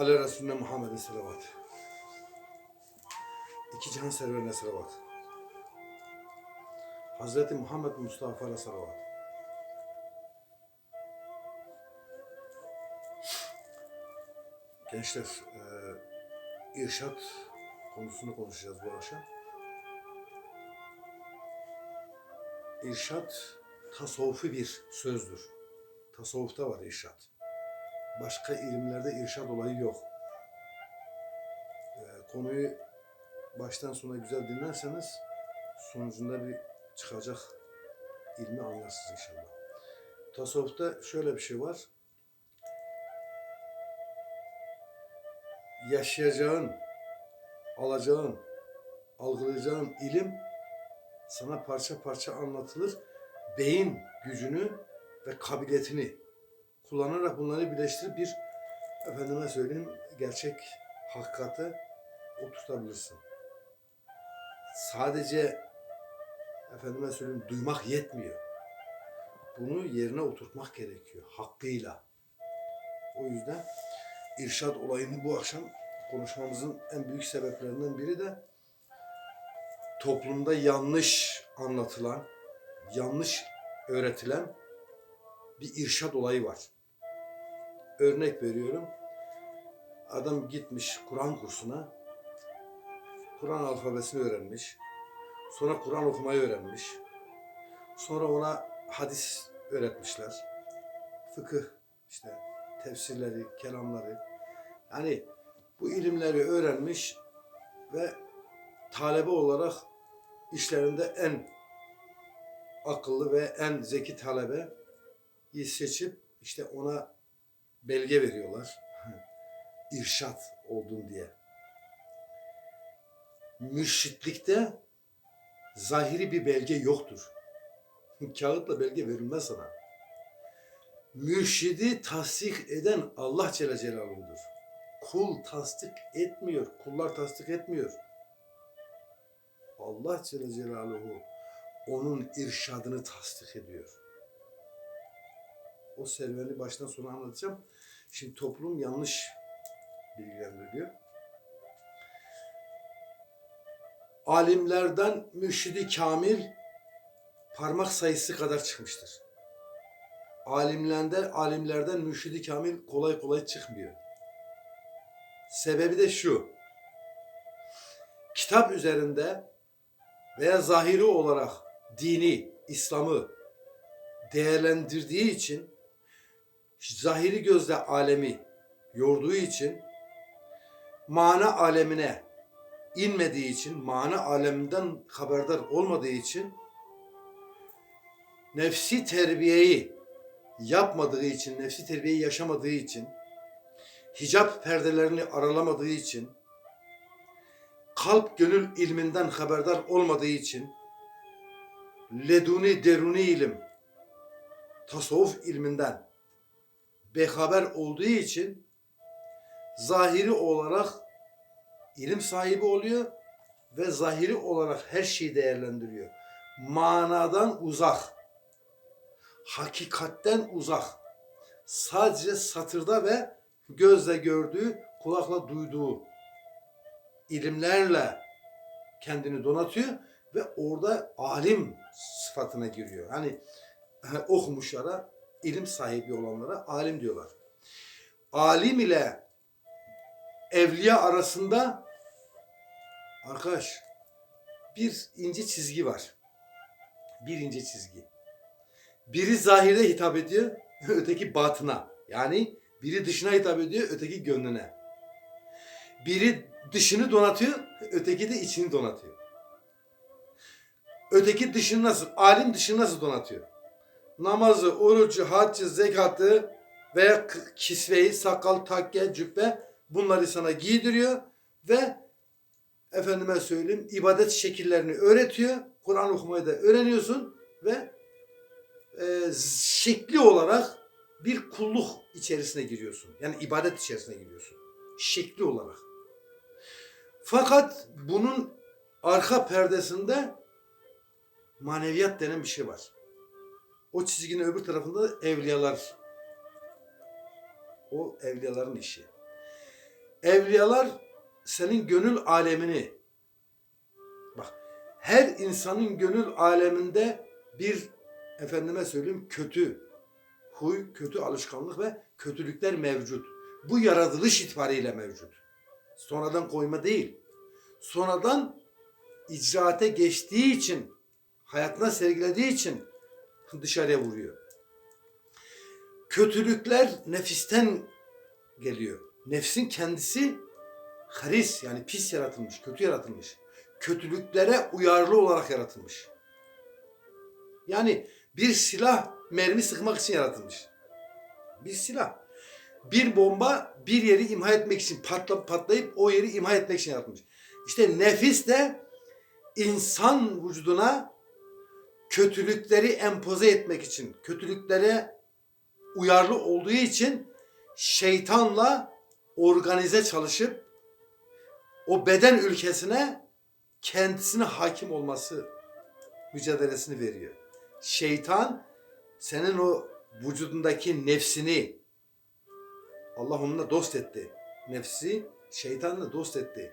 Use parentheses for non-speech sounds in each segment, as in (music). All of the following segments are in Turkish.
Ali Resulüne Muhammed'e selavat. İki cihan serverine selavat. Hazreti Muhammed Mustafa'ya selavat. Gençler, e, irşat konusunu konuşacağız bu akşam. İrşat tasavvufi bir sözdür. Tasavvufta var irşat. Başka ilimlerde irşat olayı yok. Ee, konuyu baştan sona güzel dinlerseniz sonucunda bir çıkacak ilmi anlarsınız inşallah. Tasavvufta şöyle bir şey var. Yaşayacağın, alacağın, algılayacağın ilim sana parça parça anlatılır. Beyin gücünü ve kabiliyetini kullanarak bunları birleştirip bir efendime söyleyeyim gerçek hakikate oturtabilirsin. Sadece efendime söyleyeyim duymak yetmiyor. Bunu yerine oturtmak gerekiyor hakkıyla. O yüzden irşad olayını bu akşam konuşmamızın en büyük sebeplerinden biri de toplumda yanlış anlatılan, yanlış öğretilen bir irşad olayı var. Örnek veriyorum. Adam gitmiş Kur'an kursuna. Kur'an alfabesini öğrenmiş. Sonra Kur'an okumayı öğrenmiş. Sonra ona hadis öğretmişler. Fıkıh işte tefsirleri, kelamları. Yani bu ilimleri öğrenmiş ve talebe olarak işlerinde en akıllı ve en zeki talebe seçip işte ona belge veriyorlar. (laughs) İrşat oldun diye. Mürşitlikte zahiri bir belge yoktur. (laughs) Kağıtla belge verilmez sana. Mürşidi tasdik eden Allah Celle Celaluhu'dur. Kul tasdik etmiyor. Kullar tasdik etmiyor. Allah Celle Celaluhu onun irşadını tasdik ediyor. O serüveni baştan sona anlatacağım. Şimdi toplum yanlış bilgilendiriliyor. Alimlerden mürşidi kamil parmak sayısı kadar çıkmıştır. Alimlerden, alimlerden mürşidi kamil kolay kolay çıkmıyor. Sebebi de şu. Kitap üzerinde veya zahiri olarak dini, İslam'ı değerlendirdiği için zahiri gözle alemi yorduğu için mana alemine inmediği için, mana aleminden haberdar olmadığı için nefsi terbiyeyi yapmadığı için, nefsi terbiyeyi yaşamadığı için, hicap perdelerini aralamadığı için, kalp gönül ilminden haberdar olmadığı için, leduni deruni ilim, tasavvuf ilminden behaber olduğu için zahiri olarak ilim sahibi oluyor ve zahiri olarak her şeyi değerlendiriyor. Manadan uzak, hakikatten uzak. Sadece satırda ve gözle gördüğü, kulakla duyduğu ilimlerle kendini donatıyor ve orada alim sıfatına giriyor. Hani (laughs) okumuşlara, ilim sahibi olanlara alim diyorlar. Alim ile evliya arasında arkadaş bir ince çizgi var. Bir ince çizgi. Biri zahire hitap ediyor, (laughs) öteki batına. Yani biri dışına hitap ediyor, öteki gönlüne. Biri dışını donatıyor, öteki de içini donatıyor. Öteki dışını nasıl, alim dışını nasıl donatıyor? Namazı, orucu, haccı, zekatı veya kisveyi, sakal, takke, cübbe bunları sana giydiriyor ve efendime söyleyeyim ibadet şekillerini öğretiyor. Kur'an okumayı da öğreniyorsun ve e, şekli olarak bir kulluk içerisine giriyorsun. Yani ibadet içerisine giriyorsun. Şekli olarak. Fakat bunun arka perdesinde maneviyat denen bir şey var. O çizginin öbür tarafında da evliyalar. O evliyaların işi. Evliyalar senin gönül alemini bak her insanın gönül aleminde bir efendime söyleyeyim kötü huy, kötü alışkanlık ve kötülükler mevcut. Bu yaratılış itibariyle mevcut. Sonradan koyma değil. Sonradan icraate geçtiği için, hayatına sergilediği için dışarıya vuruyor. Kötülükler nefisten geliyor. Nefsin kendisi haris yani pis yaratılmış, kötü yaratılmış. Kötülüklere uyarlı olarak yaratılmış. Yani bir silah mermi sıkmak için yaratılmış. Bir silah. Bir bomba bir yeri imha etmek için patla, patlayıp o yeri imha etmek için yaratılmış. İşte nefis de insan vücuduna kötülükleri empoze etmek için, kötülüklere uyarlı olduğu için şeytanla organize çalışıp o beden ülkesine kendisine hakim olması mücadelesini veriyor. Şeytan senin o vücudundaki nefsini Allah onunla dost etti. Nefsi şeytanla dost etti.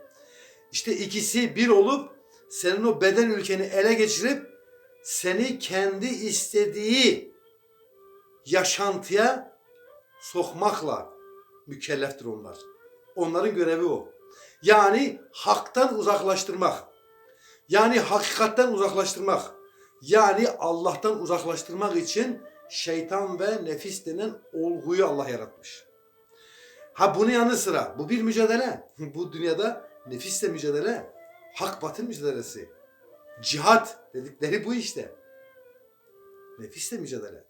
İşte ikisi bir olup senin o beden ülkeni ele geçirip seni kendi istediği yaşantıya sokmakla mükelleftir onlar. Onların görevi o. Yani haktan uzaklaştırmak. Yani hakikatten uzaklaştırmak. Yani Allah'tan uzaklaştırmak için şeytan ve nefis denen olguyu Allah yaratmış. Ha bunun yanı sıra bu bir mücadele. (laughs) Bu dünyada nefisle mücadele. Hak batıl mücadelesi. Cihat dedikleri bu işte. Nefisle mücadele.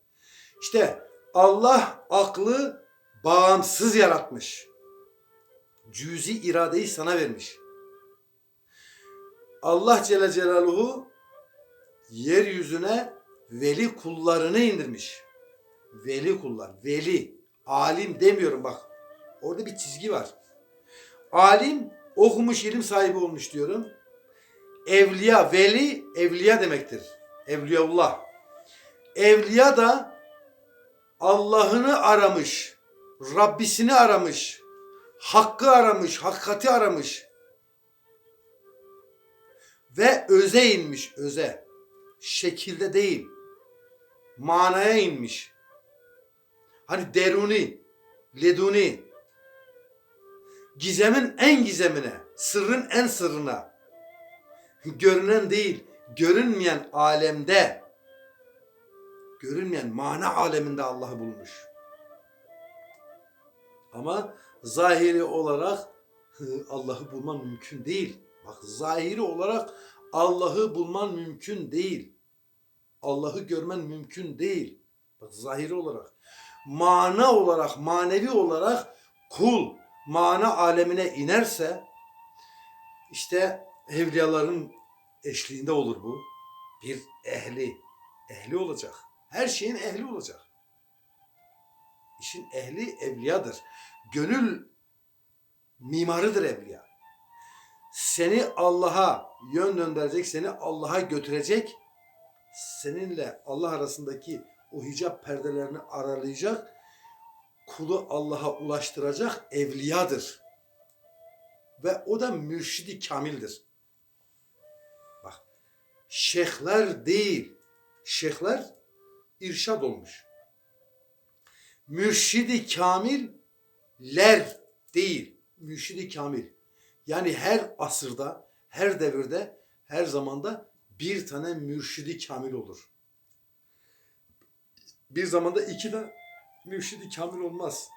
İşte Allah aklı bağımsız yaratmış. Cüzi iradeyi sana vermiş. Allah Celle Celaluhu yeryüzüne veli kullarını indirmiş. Veli kullar, veli, alim demiyorum bak. Orada bir çizgi var. Alim okumuş ilim sahibi olmuş diyorum. Evliya, veli, evliya demektir. Evliyaullah. Evliya da Allah'ını aramış, Rabbisini aramış, hakkı aramış, hakikati aramış. Ve öze inmiş, öze. Şekilde değil. Manaya inmiş. Hani deruni, leduni. Gizemin en gizemine, sırrın en sırrına. Görünen değil, görünmeyen alemde, görünmeyen mana aleminde Allah'ı bulmuş. Ama zahiri olarak Allah'ı bulman mümkün değil. Bak zahiri olarak Allah'ı bulman mümkün değil. Allah'ı görmen mümkün değil. Bak zahiri olarak. Mana olarak, manevi olarak kul mana alemine inerse işte evliyaların eşliğinde olur bu. Bir ehli, ehli olacak. Her şeyin ehli olacak. İşin ehli evliyadır. Gönül mimarıdır evliya. Seni Allah'a yön döndürecek, seni Allah'a götürecek, seninle Allah arasındaki o hicap perdelerini aralayacak, kulu Allah'a ulaştıracak evliyadır. Ve o da mürşidi kamildir. Şeyhler değil, şeyhler irşad olmuş. Mürşidi kamiller değil, mürşidi kamil. Yani her asırda, her devirde, her zamanda bir tane mürşidi kamil olur. Bir zamanda iki de mürşidi kamil olmaz.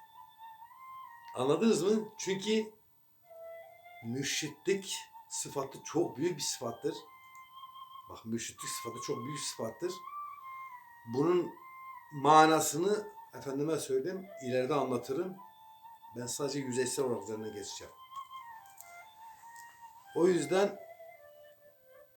Anladınız mı? Çünkü mürşitlik sıfatı çok büyük bir sıfattır. Bak mürşitlik sıfatı çok büyük sıfattır. Bunun manasını efendime söyleyeyim ileride anlatırım. Ben sadece yüzeysel olarak üzerine geçeceğim. O yüzden